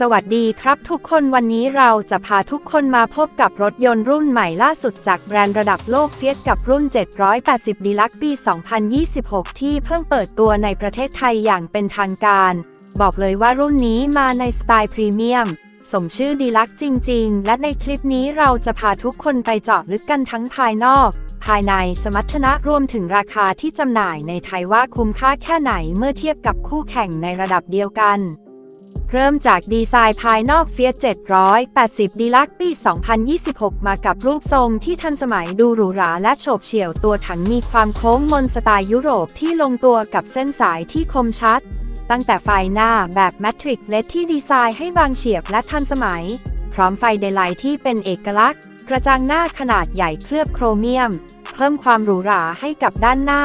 สวัสดีครับทุกคนวันนี้เราจะพาทุกคนมาพบกับรถยนต์รุ่นใหม่ล่าสุดจากแบรนด์ระดับโลกเฟียสกับรุ่น 780 d ลักปี 2026 ที่เพิ่งเปิดตัวในประเทศไทยอย่างเป็นทางการ บอกเลยว่ารุ่นนี้มาในสไตล์พรีเมียม สมชื่อดีลักจริง ๆ และในคลิปนี้เราจะพาทุกคนไปเจาะลึกกันทั้งภายนอก ภายในสมรรถนะรวมถึงราคาที่จำหน่ายในไทยว่าคุ้มค่าแค่ไหนเมื่อเทียบกับคู่แข่งในระดับเดียวกัน เริ่มจากดีไซน์ภายนอกเฟียส780ดีลักปี 2026 มากับรูปทรงที่ทันสมัยดูหรูหราและโฉบเฉี่ยวตัวถังมีความโค้งมนสไตล์ยุโรปที่ลงตัวกับเส้นสายที่คมชัด ตั้งแต่ไฟหน้าแบบแมทริกเลดที่ดีไซน์ให้บางเฉียบและทันสมัย พร้อมไฟเดย์ไลท์ที่เป็นเอกลักษณ์ กระจังหน้าขนาดใหญ่เคลือบโครเมียม เพิ่มความหรูหราให้กับด้านหน้า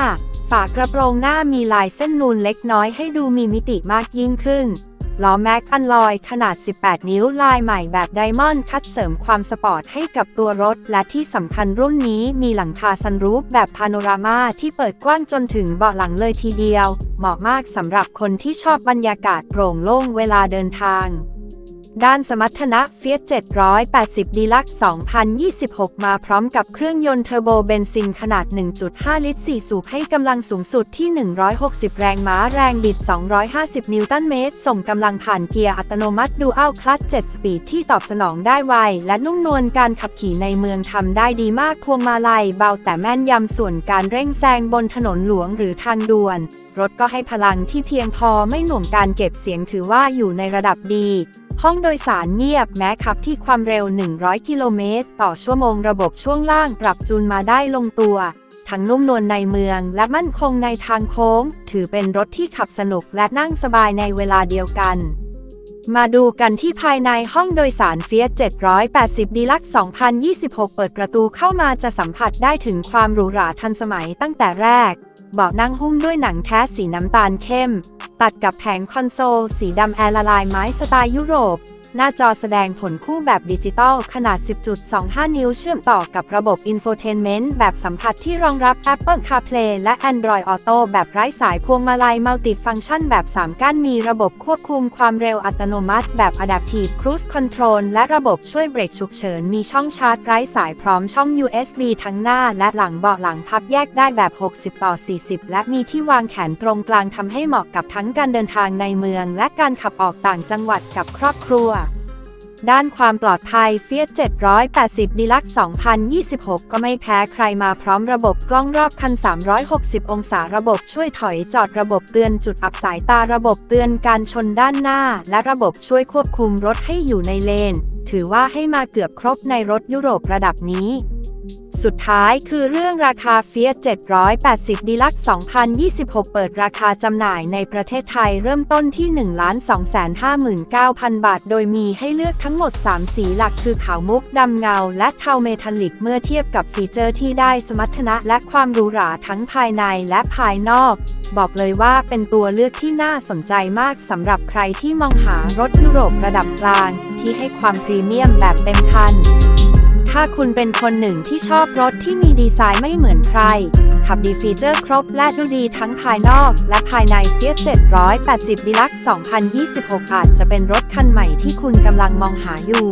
ฝากระโปรงหน้ามีลายเส้นนูนเล็กน้อยให้ดูมีมิติมากยิ่งขึ้น ล้อแม็กอันลอยขนาด 18 นิ้วลายใหม่แบบไดมอนด์คัดเสริมความสปอร์ตให้กับตัวรถ และที่สำคัญรุ่นนี้มีหลังคาซันรูฟแบบพาโนรามาที่เปิดกว้างจนถึงเบาะหลังเลยทีเดียว เหมาะมากสำหรับคนที่ชอบบรรยากาศโปร่งโล่งเวลาเดินทาง ด้านสมรรถนะเฟียส780ดีลัก2026 มาพร้อมกับเครื่องยนต์เทอร์โบเบนซินขนาด 1.5 ลิตร 4 สูบให้กำลังสูงสุดที่ 160 แรงม้าแรงบิด 250 นิวตันเมตร ส่งกำลังผ่านเกียร์อัตโนมัติดูอัลคลัต7สปีดที่ตอบสนองได้ไว และนุ่มนวลการขับขี่ในเมืองทำได้ดีมากพวงมาลัยเบาแต่แม่นยำส่วนการเร่งแซงบนถนนหลวงหรือทางด่วน รถก็ให้พลังที่เพียงพอไม่หน่วงการเก็บเสียงถือว่าอยู่ในระดับดี ห้องโดยสารเงียบแม้ขับที่ความเร็ว 100 กิโลเมตร ต่อชั่วโมงระบบช่วงล่างปรับจูนมาได้ลงตัว ทั้งนุ่มนวลในเมืองและมั่นคงในทางโค้ง ถือเป็นรถที่ขับสนุกและนั่งสบายในเวลาเดียวกัน มาดูกันที่ภายในห้องโดยสารเฟียส780ดีลัก2026 เปิดประตูเข้ามาจะสัมผัสได้ถึงความหรูหราทันสมัยตั้งแต่แรก เบาะนั่งหุ้มด้วยหนังแท้สีน้ำตาลเข้ม ตัดกับแผงคอนโซล สีดำแอร์ละลายไม้สไตล์ยุโรป หน้าจอแสดงผลคู่แบบดิจิตอลขนาด 10.25 นิ้วเชื่อมต่อกับระบบอินโฟเทนเมนต์แบบสัมผัสที่รองรับ Apple CarPlay และ Android Auto แบบไร้สายพวงมาลัยมัลติฟังก์ชันแบบ 3 ก้านมีระบบควบคุมความเร็วอัตโนมัติ แบบ Adaptive Cruise Control และระบบช่วยเบรกฉุกเฉิน มีช่องชาร์จไร้สายพร้อมช่อง USB ทั้งหน้าและหลังเบาะหลังพับแยกได้แบบ 60 ต่อ 40 และมีที่วางแขนตรงกลางทำให้เหมาะกับทั้งการเดินทางในเมือง และการขับออกต่างจังหวัดกับครอบครัว ด้านความปลอดภัยเฟียส780ดีลัก2026 ก็ไม่แพ้ใครมาพร้อมระบบกล้องรอบคัน 360 องศาระบบช่วยถอยจอดระบบเตือนจุดอับสายตาระบบเตือนการชนด้านหน้า และระบบช่วยควบคุมรถให้อยู่ในเลน ถือว่าให้มาเกือบครบในรถยุโรประดับนี้ สุดท้ายคือเรื่องราคาเฟียส780ดีลัก2026 เปิดราคาจำหน่ายในประเทศไทยเริ่มต้นที่ 1,259,000 บาท โดยมีให้เลือกทั้งหมด 3 สีหลักคือขาวมุก ดำเงา และเทาเมทัลลิก เมื่อเทียบกับฟีเจอร์ที่ได้สมรรถนะและความหรูหราทั้งภายในและภายนอก บอกเลยว่าเป็นตัวเลือกที่น่าสนใจมากสำหรับใครที่มองหารถยุโรประดับกลาง ที่ให้ความพรีเมียมแบบเต็มคัน ถ้าคุณเป็นคนหนึ่งที่ชอบรถที่มีดีไซน์ไม่เหมือนใคร ขับดีฟีเจอร์ครบและดูดีทั้งภายนอก และภายในเฟียส780ดีลัก2026 อาจจะเป็นรถคันใหม่ที่คุณกำลังมองหาอยู่